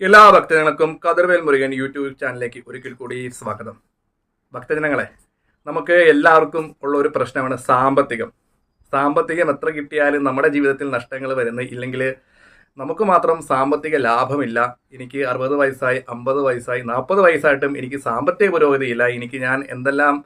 എല്ലാ ഭക്തജനങ്ങൾക്കും കതിർവേൽ മുരുകൻ യൂട്യൂബ് ചാനലിലേക്ക് ഒരിക്കൽ കൂടി സ്വാഗതം. ഭക്തജനങ്ങളെ നമുക്ക് എല്ലാവർക്കും ഉള്ള ഒരു പ്രശ്നമാണ് സാമ്പത്തികം. സാമ്പത്തികം എത്ര കിട്ടിയാലും നമ്മുടെ ജീവിതത്തിൽ നഷ്ടങ്ങൾ വരുന്നത് ഇല്ലെങ്കിൽ നമുക്ക് മാത്രം സാമ്പത്തിക ലാഭമില്ല. എനിക്ക് അറുപത് വയസ്സായി അമ്പത് വയസ്സായി നാൽപ്പത് വയസ്സായിട്ടും എനിക്ക് സാമ്പത്തിക പുരോഗതിയില്ല. എനിക്ക് ഞാൻ എന്തെല്ലാം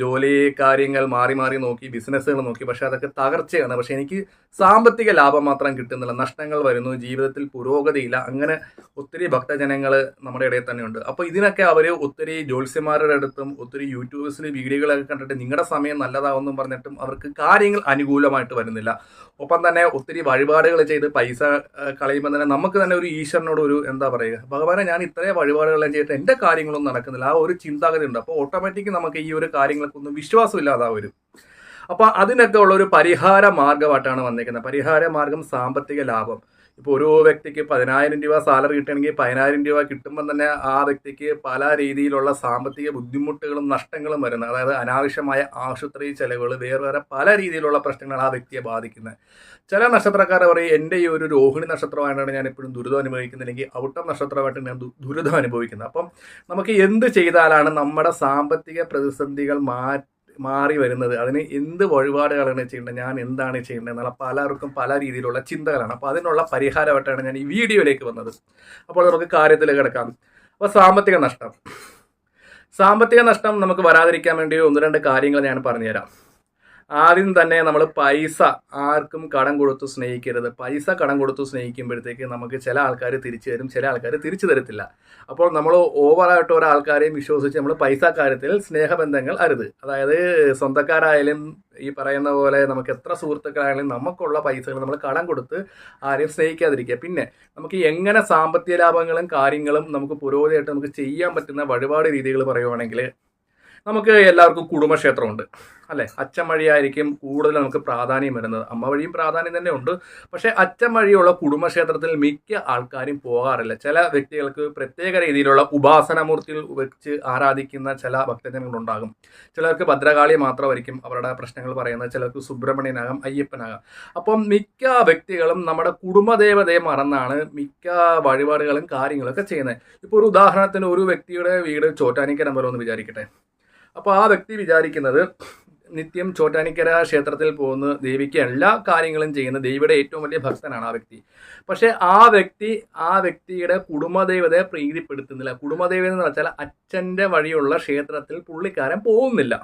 ജോലി കാര്യങ്ങൾ മാറി മാറി നോക്കി ബിസിനസ്സുകൾ നോക്കി പക്ഷെ അതൊക്കെ തകർച്ചയാണ്. പക്ഷെ എനിക്ക് സാമ്പത്തിക ലാഭം മാത്രം കിട്ടുന്നില്ല നഷ്ടങ്ങൾ വരുന്നു ജീവിതത്തിൽ പുരോഗതിയില്ല അങ്ങനെ ഒത്തിരി ഭക്തജനങ്ങൾ നമ്മുടെ ഇടയിൽ തന്നെയുണ്ട്. അപ്പോൾ ഇതിനൊക്കെ അവർ ഒത്തിരി ജ്യോത്സ്യന്മാരുടെ അടുത്തും ഒത്തിരി യൂട്യൂബേഴ്സിൽ വീഡിയോകളൊക്കെ കണ്ടിട്ട് നിങ്ങളുടെ സമയം നല്ലതാവെന്നും പറഞ്ഞിട്ടും അവർക്ക് കാര്യങ്ങൾ അനുകൂലമായിട്ട് വരുന്നില്ല. ഒപ്പം തന്നെ ഒത്തിരി വഴിപാടുകൾ ചെയ്ത് പൈസ കളയുമ്പോൾ തന്നെ നമുക്ക് തന്നെ ഒരു ഈശ്വരനോട് ഒരു എന്താ പറയുക ഭഗവാനെ ഞാൻ ഇത്രയും വഴിപാടുകളെല്ലാം ചെയ്തിട്ട് എന്റെ കാര്യങ്ങളൊന്നും നടക്കുന്നില്ല ആ ഒരു ചിന്താഗതി ഉണ്ട്. അപ്പോൾ ഓട്ടോമാറ്റിക് നമുക്ക് ഈ ഒരു കാര്യങ്ങൾക്കൊന്നും വിശ്വാസമില്ലാതെ വരും അപ്പോൾ അതിനൊക്കെ ഉള്ള ഒരു പരിഹാര മാർഗമായിട്ടാണ് വന്നേക്കുന്നത്. പരിഹാര മാർഗം സാമ്പത്തിക ലാഭം. ഇപ്പോൾ ഒരു വ്യക്തിക്ക് പതിനായിരം രൂപ സാലറി കിട്ടണമെങ്കിൽ പതിനായിരം രൂപ കിട്ടുമ്പോൾ തന്നെ ആ വ്യക്തിക്ക് പല രീതിയിലുള്ള സാമ്പത്തിക ബുദ്ധിമുട്ടുകളും നഷ്ടങ്ങളും വരുന്നത് അതായത് അനാവശ്യമായ ആശുപത്രി ചിലവുകൾ വേറെ വേറെ പല രീതിയിലുള്ള പ്രശ്നങ്ങൾ ആ വ്യക്തിയെ ബാധിക്കുന്നത്. ചില നക്ഷത്രക്കാരെ പറയും എന്റെ ഈ ഒരു രോഹിണി നക്ഷത്രമായിട്ടാണ് ഞാൻ എപ്പോഴും ദുരിതം അനുഭവിക്കുന്നില്ലെങ്കിൽ ഔട്ടം നക്ഷത്രമായിട്ട് ഞാൻ ദുരിതം അനുഭവിക്കുന്നത് അപ്പം നമുക്ക് എന്ത് ചെയ്താലാണ് നമ്മുടെ സാമ്പത്തിക പ്രതിസന്ധികൾ മാറ്റി മാറി വരുന്നത്. അതിന് എന്ത് വഴിപാടുകളാണ് ചെയ്യേണ്ടത്? ഞാൻ എന്താണ് ചെയ്യേണ്ടത്? എന്നുള്ള പലർക്കും പല രീതിയിലുള്ള ചിന്തകളാണ്. അപ്പോൾ അതിനുള്ള പരിഹാരമായിട്ടാണ് ഞാൻ ഈ വീഡിയോയിലേക്ക് വന്നത്. അപ്പോൾ നമുക്ക് കാര്യത്തിൽ കിടക്കാം. അപ്പോൾ സാമ്പത്തിക നഷ്ടം. സാമ്പത്തിക നഷ്ടം നമുക്ക് വരാതിരിക്കാൻ വേണ്ടി ഒന്ന് രണ്ട് കാര്യങ്ങൾ ഞാൻ പറഞ്ഞുതരാം. ആദ്യം തന്നെ നമ്മൾ പൈസ ആർക്കും കടം കൊടുത്തു സ്നേഹിക്കരുത്. പൈസ കടം കൊടുത്തു സ്നേഹിക്കുമ്പോഴത്തേക്ക് നമുക്ക് ചില ആൾക്കാർ തിരിച്ചു തരും ചില ആൾക്കാർ തിരിച്ചു തരത്തില്ല. അപ്പോൾ നമ്മൾ ഓവറായിട്ട് ഒരാൾക്കാരെയും വിശ്വസിച്ച് നമ്മൾ പൈസ കാര്യത്തിൽ സ്നേഹബന്ധങ്ങൾ അരുത്. അതായത് സ്വന്തക്കാരായാലും ഈ പറയുന്ന പോലെ നമുക്ക് എത്ര സുഹൃത്തുക്കളായാലും നമുക്കുള്ള പൈസകൾ നമ്മൾ കടം കൊടുത്ത് ആരെയും സ്നേഹിക്കാതിരിക്കുക. പിന്നെ നമുക്ക് എങ്ങനെ സാമ്പത്തിക ലാഭങ്ങളും കാര്യങ്ങളും നമുക്ക് പുരോഗതിയായിട്ട് നമുക്ക് ചെയ്യാൻ പറ്റുന്ന വഴിപാട് രീതികൾ പറയുവാണെങ്കിൽ നമുക്ക് എല്ലാവർക്കും കുടുംബക്ഷേത്രമുണ്ട്. അല്ലെ? അച്ഛൻ വഴിയായിരിക്കും കൂടുതൽ നമുക്ക് പ്രാധാന്യം വരുന്നത്. അമ്മ വഴിയും പ്രാധാന്യം തന്നെ ഉണ്ട്. പക്ഷേ അച്ഛൻ വഴിയുള്ള കുടുംബക്ഷേത്രത്തിൽ മിക്ക ആൾക്കാരും പോകാറില്ല. ചില വ്യക്തികൾക്ക് പ്രത്യേക രീതിയിലുള്ള ഉപാസനമൂർത്തിയിൽ വെച്ച് ആരാധിക്കുന്ന ചില ഭക്തജനങ്ങളുണ്ടാകും ചിലർക്ക് ഭദ്രകാളി മാത്രമായിരിക്കും അവരുടെ പ്രശ്നങ്ങൾ പറയുന്നത്. ചിലർക്ക് സുബ്രഹ്മണ്യനാകാം അയ്യപ്പനാകാം അപ്പം മിക്ക വ്യക്തികളും നമ്മുടെ കുടുംബദേവതയെ മറന്നാണ് മിക്ക വഴിപാടുകളും കാര്യങ്ങളൊക്കെ ചെയ്യുന്നത്. ഇപ്പോൾ ഒരു ഉദാഹരണത്തിന് ഒരു വ്യക്തിയുടെ വീട് ചോറ്റാനിക്കര പോലെ എന്ന് വിചാരിക്കട്ടെ. അപ്പോൾ ആ വ്യക്തി വിചാരിക്കുന്നത് നിത്യം ചോറ്റാനിക്കര ക്ഷേത്രത്തിൽ പോകുന്ന ദേവിക്ക് എല്ലാ കാര്യങ്ങളും ചെയ്യുന്ന ദേവിയുടെ ഏറ്റവും വലിയ ഭക്തനാണ് ആ വ്യക്തി. പക്ഷേ ആ വ്യക്തി ആ വ്യക്തിയുടെ കുടുംബദേവതയെ പ്രീതിപ്പെടുത്തുന്നില്ല. കുടുംബദേവത എന്ന് വെച്ചാൽ അച്ഛന്റെ വഴിയുള്ള ക്ഷേത്രത്തിൽ പുള്ളിക്കാരൻ പോകുന്നില്ല.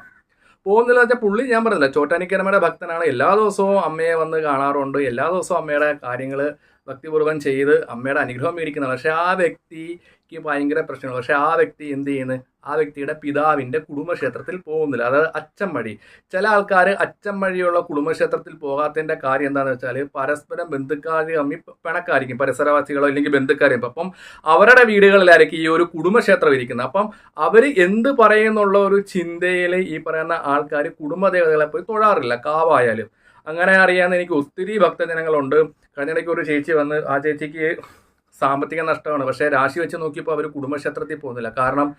പോകുന്നില്ല വെച്ചാൽ പുള്ളി ഞാൻ പറഞ്ഞില്ല ചോറ്റാനിക്കരമ്മയുടെ ഭക്തനാണ്. എല്ലാ ദിവസവും അമ്മയെ വന്ന് കാണാറുണ്ട്. എല്ലാ ദിവസവും അമ്മയുടെ കാര്യങ്ങൾ ഭക്തിപൂർവം ചെയ്ത് അമ്മയുടെ അനുഗ്രഹം മേടിക്കുന്നതാണ്. പക്ഷേ ആ വ്യക്തിക്ക് ഭയങ്കര പ്രശ്നമാണ്. പക്ഷേ ആ വ്യക്തി എന്ത് ചെയ്യുന്നത് ആ വ്യക്തിയുടെ പിതാവിന്റെ കുടുംബക്ഷേത്രത്തിൽ പോകുന്നില്ല. അതായത് അച്ഛൻ വഴി ചില ആൾക്കാർ അച്ഛൻ വഴിയുള്ള കുടുംബക്ഷേത്രത്തിൽ പോകാത്തതിന്റെ കാര്യം എന്താണെന്ന് വെച്ചാൽ പരസ്പരം ബന്ധുക്കാർ തമ്മിൽ പിണക്കായിരിക്കും. പരിസരവാസികളോ അല്ലെങ്കിൽ ബന്ധുക്കാരും. അപ്പം അവരുടെ വീടുകളിലായിരിക്കും ഈ ഒരു കുടുംബക്ഷേത്രം ഇരിക്കുന്നത്. അപ്പം അവർ എന്ത് പറയുന്നുള്ള ഒരു ചിന്തയിൽ ഈ പറയുന്ന ആൾക്കാർ കുടുംബദേവതകളെ പോയി തൊഴാറില്ല. കാവായാലും. അങ്ങനെ അറിയാൻ എനിക്ക് ഒത്തിരി ഭക്തജനങ്ങളുണ്ട്. കഴിഞ്ഞിടയ്ക്ക് ഒരു ചേച്ചി വന്ന് ആ ചേച്ചിക്ക് സാമ്പത്തിക നഷ്ടമാണ്. പക്ഷേ രാശി വെച്ച് നോക്കിയപ്പോൾ അവർ കുടുംബക്ഷേത്രത്തിൽ പോകുന്നില്ല. കാരണം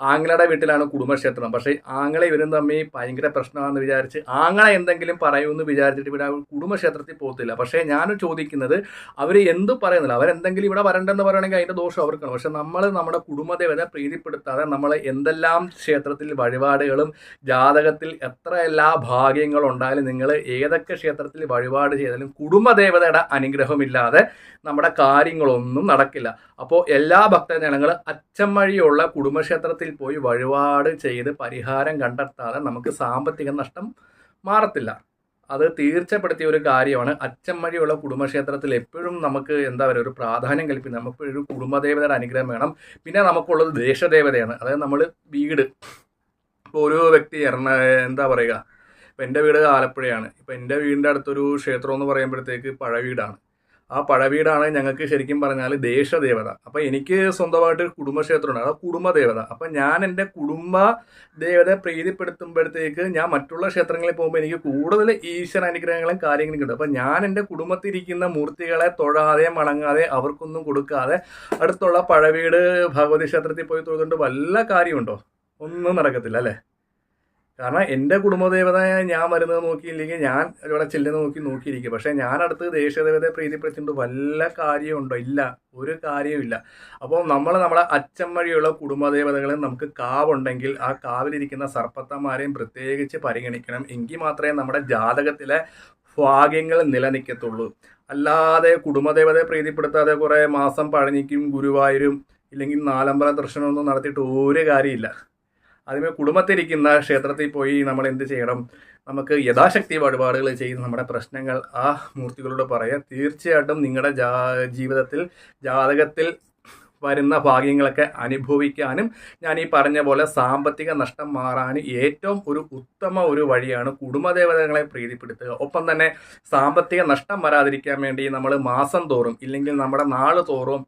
ആങ്ങളയുടെ വീട്ടിലാണ് കുടുംബക്ഷേത്രം. പക്ഷേ ആങ്ങളെ ഇവരും തമ്മിൽ ഭയങ്കര പ്രശ്നമാണെന്ന് വിചാരിച്ച് ആങ്ങളെ എന്തെങ്കിലും പറയുമെന്ന് വിചാരിച്ചിട്ട് ഇവിടെ കുടുംബക്ഷേത്രത്തിൽ പോകത്തില്ല. പക്ഷേ ഞാൻ ചോദിക്കുന്നത് അവർ എന്ത് പറയുന്നില്ല? അവരെന്തെങ്കിലും ഇവിടെ വരണ്ടെന്ന് പറയണമെങ്കിൽ അതിന്റെ ദോഷം അവർക്കാണ്. പക്ഷേ നമ്മൾ നമ്മുടെ കുടുംബദേവത പ്രീതിപ്പെടുത്താതെ നമ്മൾ എന്തെല്ലാം ക്ഷേത്രത്തിൽ വഴിപാടുകളും ജാതകത്തിൽ എത്ര എല്ലാ ഭാഗ്യങ്ങൾ ഉണ്ടായാലും നിങ്ങൾ ഏതൊക്കെ ക്ഷേത്രത്തിൽ വഴിപാട് ചെയ്താലും കുടുംബദേവതയുടെ അനുഗ്രഹമില്ലാതെ നമ്മുടെ കാര്യങ്ങളൊന്നും നടക്കില്ല. അപ്പോൾ എല്ലാ ഭക്തജനങ്ങൾ അച്ഛൻ വഴിയുള്ള കുടുംബക്ഷേത്രത്തിൽ പോയി വഴിപാട് ചെയ്ത് പരിഹാരം കണ്ടെത്താതെ നമുക്ക് സാമ്പത്തിക നഷ്ടം മാറത്തില്ല. അത് തീർച്ചപ്പെടുത്തിയ ഒരു കാര്യമാണ്. അച്ഛൻ വഴിയുള്ള കുടുംബക്ഷേത്രത്തിൽ എപ്പോഴും നമുക്ക് എന്താ പറയുക ഒരു പ്രാധാന്യം കൽപ്പിക്കുന്നത് നമുക്ക് ഒരു കുടുംബദേവതയുടെ അനുഗ്രഹം വേണം. പിന്നെ നമുക്കുള്ളത് ദേശദേവതയാണ്. അതായത് നമ്മൾ വീട്. ഇപ്പോൾ ഒരു വ്യക്തി എറണ എന്താ പറയുക ഇപ്പം എന്റെ വീട് ആലപ്പുഴയാണ്. ഇപ്പം എന്റെ വീടിന്റെ അടുത്തൊരു ക്ഷേത്രം എന്ന് പറയുമ്പോഴത്തേക്ക് പഴവീടാണ് ആ പഴവീടാണ് ഞങ്ങൾക്ക് ശരിക്കും പറഞ്ഞാൽ ദേശദേവത. അപ്പം എനിക്ക് സ്വന്തമായിട്ട് കുടുംബക്ഷേത്രമുണ്ട്. അത് കുടുംബദേവത. അപ്പം ഞാൻ എന്റെ കുടുംബ ദേവതയെ പ്രീതിപ്പെടുത്തുമ്പോഴത്തേക്ക് ഞാൻ മറ്റുള്ള ക്ഷേത്രങ്ങളിൽ പോകുമ്പോൾ എനിക്ക് കൂടുതൽ ഈശ്വര അനുഗ്രഹങ്ങളും കാര്യങ്ങളും കിട്ടും. അപ്പം ഞാൻ എന്റെ കുടുംബത്തിരിക്കുന്ന മൂർത്തികളെ തൊഴാതെ മണങ്ങാതെ അവർക്കൊന്നും കൊടുക്കാതെ അടുത്തുള്ള പഴവീട് ഭഗവതി ക്ഷേത്രത്തിൽ പോയി തൊഴുതുകൊണ്ട് വല്ല കാര്യമുണ്ടോ? ഒന്നും നടക്കത്തില്ല അല്ലേ? കാരണം എന്റെ കുടുംബദേവതയെ ഞാൻ വരുന്നത് നോക്കിയില്ലെങ്കിൽ ഞാൻ ഇവിടെ ചെല്ലുന്നത് നോക്കി നോക്കിയിരിക്കും. പക്ഷേ ഞാൻ അടുത്ത് ദേശീയദേവതയെ പ്രീതിപ്പെടുത്തിയിട്ട് വല്ല കാര്യമുണ്ടോ ഇല്ല. ഒരു കാര്യവുമില്ല അപ്പോൾ നമ്മൾ നമ്മളെ അച്ഛൻ വഴിയുള്ള കുടുംബദേവതകളെ നമുക്ക് കാവുണ്ടെങ്കിൽ ആ കാവിലിരിക്കുന്ന സർപ്പത്തന്മാരെയും പ്രത്യേകിച്ച് പരിഗണിക്കണം. എങ്കിൽ മാത്രമേ നമ്മുടെ ജാതകത്തിലെ ഭാഗ്യങ്ങൾ നിലനിൽക്കത്തുള്ളൂ. അല്ലാതെ കുടുംബദേവതയെ പ്രീതിപ്പെടുത്താതെ കുറേ മാസം പഴനിക്കും ഗുരുവായൂരും ഇല്ലെങ്കിൽ നാലമ്പല ദർശനമൊന്നും നടത്തിയിട്ട് ഒരു കാര്യമില്ല അതിന് കുടുംബത്തിരിക്കുന്ന ക്ഷേത്രത്തിൽ പോയി നമ്മൾ എന്ത് ചെയ്യണം? നമുക്ക് യഥാശക്തി വഴിപാടുകൾ ചെയ്ത് നമ്മുടെ പ്രശ്നങ്ങൾ ആ മൂർത്തികളോട് പറയാം. തീർച്ചയായിട്ടും നിങ്ങളുടെ ജാ ജീവിതത്തിൽ ജാതകത്തിൽ വരുന്ന ഭാഗ്യങ്ങളൊക്കെ അനുഭവിക്കാനും ഞാൻ ഈ പറഞ്ഞ പോലെ സാമ്പത്തിക നഷ്ടം മാറാനും ഏറ്റവും ഒരു ഉത്തമ ഒരു വഴിയാണ് കുടുംബദേവതകളെ പ്രീതിപ്പെടുത്തുക. ഒപ്പം തന്നെ സാമ്പത്തിക നഷ്ടം വരാതിരിക്കാൻ വേണ്ടി നമ്മൾ മാസം തോറും ഇല്ലെങ്കിൽ നമ്മുടെ നാൾ തോറും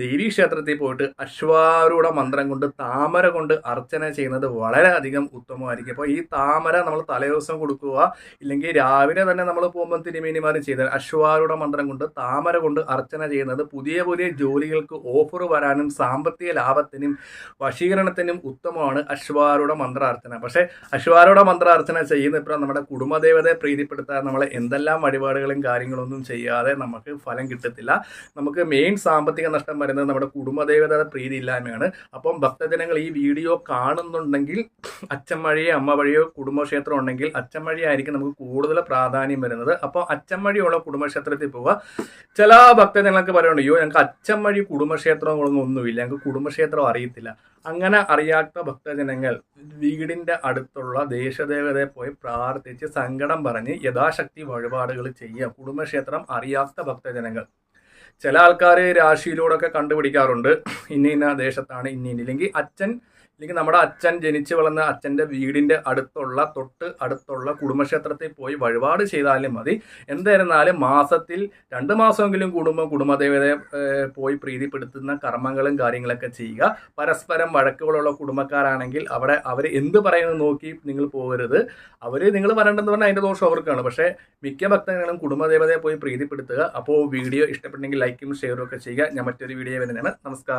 ദേവീക്ഷേത്രത്തിൽ പോയിട്ട് അശ്വാരൂഢ മന്ത്രം കൊണ്ട് താമര കൊണ്ട് അർച്ചന ചെയ്യുന്നത് വളരെ അധികം ഉത്തമമായിരിക്കും. അപ്പോൾ ഈ താമര നമ്മൾ തലേദിവസം കൊടുക്കുക ഇല്ലെങ്കിൽ രാവിലെ തന്നെ നമ്മൾ പോകുമ്പോൾ തിരുമേനിമാരും ചെയ്താൽ അശ്വാരൂഢ മന്ത്രം കൊണ്ട് താമര കൊണ്ട് അർച്ചന ചെയ്യുന്നത് പുതിയ പുതിയ ജോലികൾക്ക് ഓഫർ വരാനും സാമ്പത്തിക ലാഭത്തിനും വശീകരണത്തിനും ഉത്തമമാണ് അശ്വാരൂഢ മന്ത്രാർച്ചന പക്ഷേ അശ്വാരൂഢ മന്ത്രാർച്ചന ചെയ്യുന്ന ഇപ്പോൾ നമ്മുടെ കുടുംബദേവതയെ പ്രീതിപ്പെടുത്താൻ നമ്മൾ എന്തെല്ലാം വഴിപാടുകളും കാര്യങ്ങളൊന്നും ചെയ്യാതെ നമുക്ക് ഫലം കിട്ടത്തില്ല. നമുക്ക് മെയിൻ സാമ്പത്തിക നഷ്ടം വരുന്നത് നമ്മുടെ കുടുംബദേവതയുടെ പ്രീതി ഇല്ലായ്മയാണ് അപ്പം ഭക്തജനങ്ങൾ ഈ വീഡിയോ കാണുന്നുണ്ടെങ്കിൽ അച്ഛൻ വഴിയോ അമ്മ വഴിയോ കുടുംബക്ഷേത്രം ഉണ്ടെങ്കിൽ അച്ഛൻ വഴിയായിരിക്കും നമുക്ക് കൂടുതൽ പ്രാധാന്യം വരുന്നത്. അപ്പോൾ അച്ഛൻ വഴിയുള്ള കുടുംബക്ഷേത്രത്തിൽ പോവുക. ചില ഭക്തജനങ്ങൾക്ക് പറയുന്നുണ്ട് അയ്യോ ഞങ്ങൾക്ക് അച്ഛൻ വഴി കുടുംബക്ഷേത്രങ്ങളൊന്നും ഒന്നുമില്ല. ഞങ്ങൾക്ക് കുടുംബക്ഷേത്രം അറിയത്തില്ല. അങ്ങനെ അറിയാത്ത ഭക്തജനങ്ങൾ വീടിന്റെ അടുത്തുള്ള ദേശദേവതയെ പോയി പ്രാർത്ഥിച്ച് സങ്കടം പറഞ്ഞ് യഥാശക്തി വഴിപാടുകൾ ചെയ്യുക കുടുംബക്ഷേത്രം അറിയാത്ത ഭക്തജനങ്ങൾ. ചില ആൾക്കാർ രാശിയിലൂടെ ഒക്കെ കണ്ടുപിടിക്കാറുണ്ട്. ഇന്ന ഇന്ന ദേശത്താണ് ഇന്ന ഇന്ന. ഇല്ലെങ്കിൽ അച്ഛൻ ഇല്ലെങ്കിൽ നമ്മുടെ അച്ഛൻ ജനിച്ചു വളർന്ന അച്ഛന്റെ വീടിന്റെ അടുത്തുള്ള തൊട്ട് അടുത്തുള്ള കുടുംബക്ഷേത്രത്തിൽ പോയി വഴിപാട് ചെയ്താലും മതി. എന്തായിരുന്നാലും മാസത്തിൽ രണ്ട് മാസമെങ്കിലും കുടുംബം കുടുംബദേവതയെ പോയി പ്രീതിപ്പെടുത്തുന്ന കർമ്മങ്ങളും കാര്യങ്ങളൊക്കെ ചെയ്യുക. പരസ്പരം വഴക്കുകളുള്ള കുടുംബക്കാരാണെങ്കിൽ അവിടെ അവർ എന്ത് പറയുന്നത് നോക്കി നിങ്ങൾ പോകരുത്. അവർ നിങ്ങൾ വരണ്ടെന്ന് പറഞ്ഞാൽ അതിന്റെ ദോഷം അവർക്കാണ്. പക്ഷേ മിക്ക ഭക്തങ്ങളും കുടുംബദേവതയെ പോയി പ്രീതിപ്പെടുത്തുക. അപ്പോൾ വീഡിയോ ഇഷ്ടപ്പെട്ടെങ്കിൽ ലൈക്കും ഷെയറും ഒക്കെ ചെയ്യുക. ഞാൻ മറ്റൊരു വീഡിയോ വരുന്നതാണ്. നമസ്കാരം.